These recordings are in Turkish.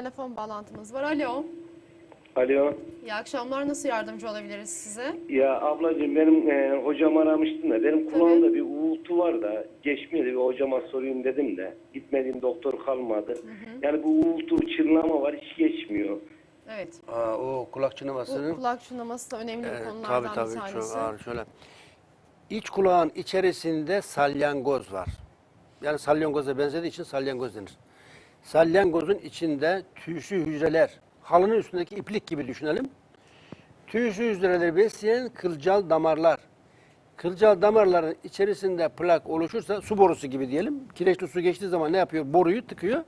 telefon bağlantımız var. Alo. Alo. İyi akşamlar. Nasıl yardımcı olabiliriz size? Ya ablacığım benim e, hocam aramıştım da benim kulağımda bir uğultu var da geçmiyor bir hocama sorayım dedim de gitmediğim doktor kalmadı. Yani bu uğultu çınlama var hiç geçmiyor. Evet. Aa, o kulak Bu çınlamasının kulak çınlaması da önemli bir Evet, konulardan tabii tabii bir tanesi. çok ağır şöyle. İç kulağın içerisinde salyangoz var. Yani salyangoza benzediği için salyangoz denir. Salyangozun içinde tüysü hücreler, halının üstündeki iplik gibi düşünelim. Tüysü hücreleri besleyen kılcal damarlar. Kılcal damarların içerisinde plak oluşursa su borusu gibi diyelim. Kireçli su geçtiği zaman ne yapıyor? Boruyu tıkıyor.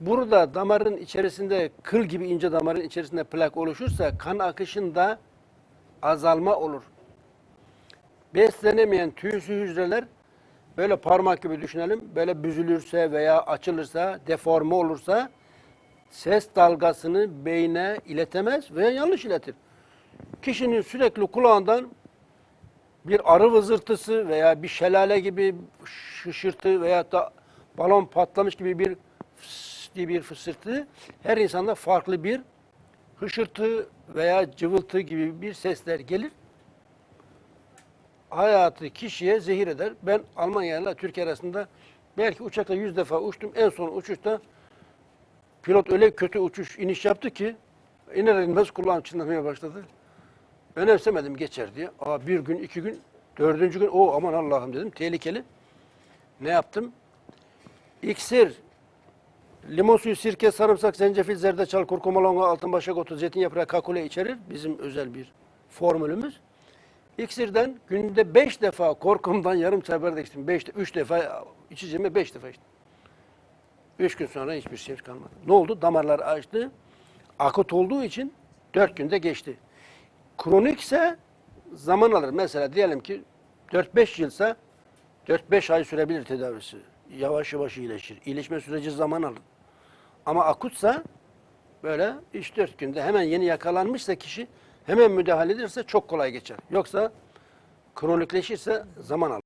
Burada damarın içerisinde kıl gibi ince damarın içerisinde plak oluşursa kan akışında azalma olur. Beslenemeyen tüysü hücreler böyle parmak gibi düşünelim. Böyle büzülürse veya açılırsa, deforme olursa ses dalgasını beyne iletemez veya yanlış iletir. Kişinin sürekli kulağından bir arı vızırtısı veya bir şelale gibi şışırtı veya da balon patlamış gibi bir diye bir fısırtı her insanda farklı bir hışırtı veya cıvıltı gibi bir sesler gelir. Hayatı kişiye zehir eder. Ben Almanya ile Türkiye arasında belki uçakla yüz defa uçtum. En son uçuşta pilot öyle kötü uçuş iniş yaptı ki iner inmez kulağım çınlamaya başladı. Önemsemedim geçer diye. Aa, bir gün, iki gün, dördüncü gün o aman Allah'ım dedim tehlikeli. Ne yaptım? İksir, limon suyu, sirke, sarımsak, zencefil, zerdeçal, kurkuma, longa, altın başak otu, zeytin yaprağı, kakule içerir. Bizim özel bir formülümüz. İksirden günde beş defa korkumdan yarım çay bardak içtim. Beş, üç defa içeceğime beş defa içtim. Üç gün sonra hiçbir şey kalmadı. Ne oldu? Damarlar açtı. Akut olduğu için dört günde geçti. Kronikse zaman alır. Mesela diyelim ki 4-5 yılsa 4-5 ay sürebilir tedavisi. Yavaş yavaş iyileşir. İyileşme süreci zaman alır. Ama akutsa böyle 3-4 günde hemen yeni yakalanmışsa kişi hemen müdahale ederse çok kolay geçer. Yoksa kronikleşirse zaman alır.